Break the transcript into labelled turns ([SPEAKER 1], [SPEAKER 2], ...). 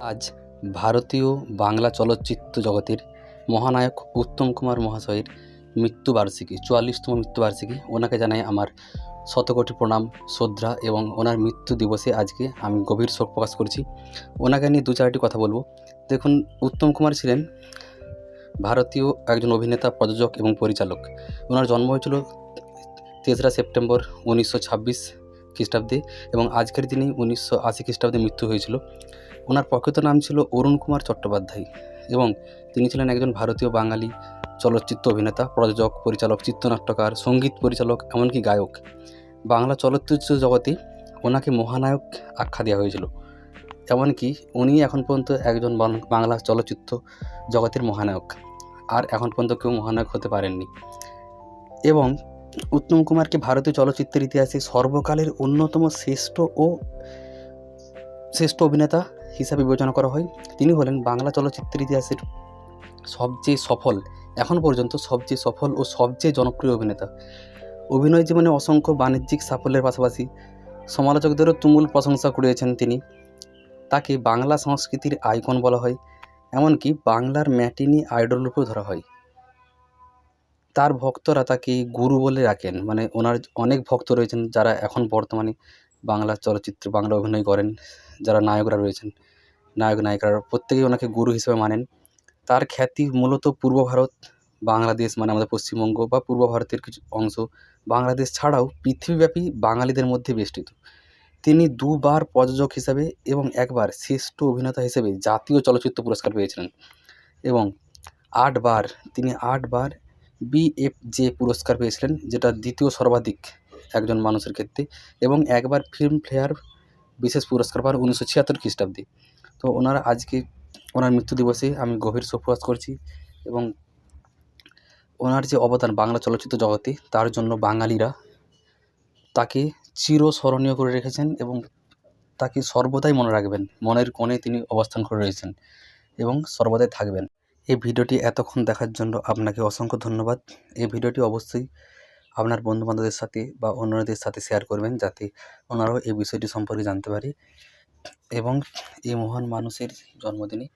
[SPEAKER 1] আজ ভারতীয় বাংলা চলচ্চিত্র জগতের মহানায়ক উত্তম কুমার মহাশয়ের মৃত্যুবার্ষিকী, চুয়াল্লিশতম মৃত্যুবার্ষিকী। ওনাকে জানাই আমার শতকোটি প্রণাম, শ্রদ্ধা এবং ওনার মৃত্যু দিবসে আজকে আমি গভীর শোক প্রকাশ করছি। ওনাকে নিয়ে দু চারটি কথা বলব। দেখুন, উত্তম কুমার ছিলেন ভারতীয় একজন অভিনেতা, প্রযোজক এবং পরিচালক। ওনার জন্ম হয়েছিল তেসরা সেপ্টেম্বর উনিশশো ছাব্বিশ খ্রিস্টাব্দে এবং আজকের দিনেই উনিশশো আশি খ্রিস্টাব্দে মৃত্যু হয়েছিল। ওনার প্রকৃত নাম ছিল অরুণ কুমার চট্টোপাধ্যায় এবং তিনি ছিলেন একজন ভারতীয় বাঙালি চলচ্চিত্র অভিনেতা, প্রযোজক, পরিচালক, চিত্রনাট্যকার, সংগীত পরিচালক, এমনকি গায়ক। বাংলা চলচ্চিত্র জগতে ওনাকে মহানায়ক আখ্যা দেওয়া হয়েছিল। এমনকি উনি এখন পর্যন্ত একজন বাংলা চলচ্চিত্র জগতের মহানায়ক। আর এখন পর্যন্ত কেউ মহানায়ক হতে পারেননি। এবং উত্তম কুমারকে ভারতীয় চলচ্চিত্রের ইতিহাসে সর্বকালের অন্যতম শ্রেষ্ঠ ও শ্রেষ্ঠ অভিনেতা হিসাবে বিবেচনা করা হয়। তিনি হলেন বাংলা চলচ্চিত্রের ইতিহাসের সবচেয়ে সফল, এখন পর্যন্ত সবচেয়ে সফল ও সবচেয়ে জনপ্রিয় অভিনেতা। অভিনয় জীবনে অসংখ্য বাণিজ্যিক সাফল্যের পাশাপাশি সমালোচকদেরও তুমুল প্রশংসা কুড়িয়েছেন তিনি। তাকে বাংলা সংস্কৃতির আইকন বলা হয়, এমনকি বাংলার ম্যাটিনি আইডল রূপেও ধরা হয়। তার ভক্তরা তাকে গুরু বলে রাখেন। মানে ওনার অনেক ভক্ত রয়েছেন যারা এখন বর্তমানে বাংলা চলচ্চিত্রে বাংলা অভিনয় করেন, যারা নায়করা রয়েছেন, নায়ক নায়িকারা। প্রত্যেকেই ওনাকে গুরু হিসেবে মানেন। তার খ্যাতি মূলত পূর্ব ভারত, বাংলাদেশ মানে আমাদের পশ্চিমবঙ্গ বা পূর্ব ভারতের কিছু অংশ। বাংলাদেশ ছাড়াও পৃথিবীব্যাপী বাঙালিদের মধ্যে বেষ্টিত। তিনি দুবার প্রযোজক হিসাবে এবং একবার শ্রেষ্ঠ অভিনেতা হিসেবে জাতীয় চলচ্চিত্র পুরস্কার পেয়েছিলেন। এবং আটবার, তিনি আটবার বিএফজে পুরস্কার পেয়েছিলেন, যেটা দ্বিতীয় সর্বাধিক একজন মানুষের ক্ষেত্রে এবং একবার ফিল্মফেয়ার বিশেষ পুরস্কার পান উনিশশো ছিয়াত্তর খ্রিস্টাব্দে। তো ওনার আজকে, ওনার মৃত্যু দিবসে আমি গভীর শোক প্রকাশ করছি এবং ওনার যে অবদান বাংলা চলচ্চিত্র জগতে, তার জন্য বাঙালিরা তাকে চিরস্মরণীয় করে রেখেছেন এবং তাকে সর্বদাই মনে রাখবেন। মনের কোণে তিনি অবস্থান করে রয়েছেন এবং সর্বদাই থাকবেন। এই ভিডিওটি এতক্ষণ দেখার জন্য আপনাকে অসংখ্য ধন্যবাদ। এই ভিডিওটি অবশ্যই আপনার বন্ধুবান্ধবদের সাথে বা অন্যদের সাথে শেয়ার করবেন যাতে ওনারাও এই বিষয়টি সম্পর্কে জানতে পারে। এবং এই মহান মানুষের জন্মদিনে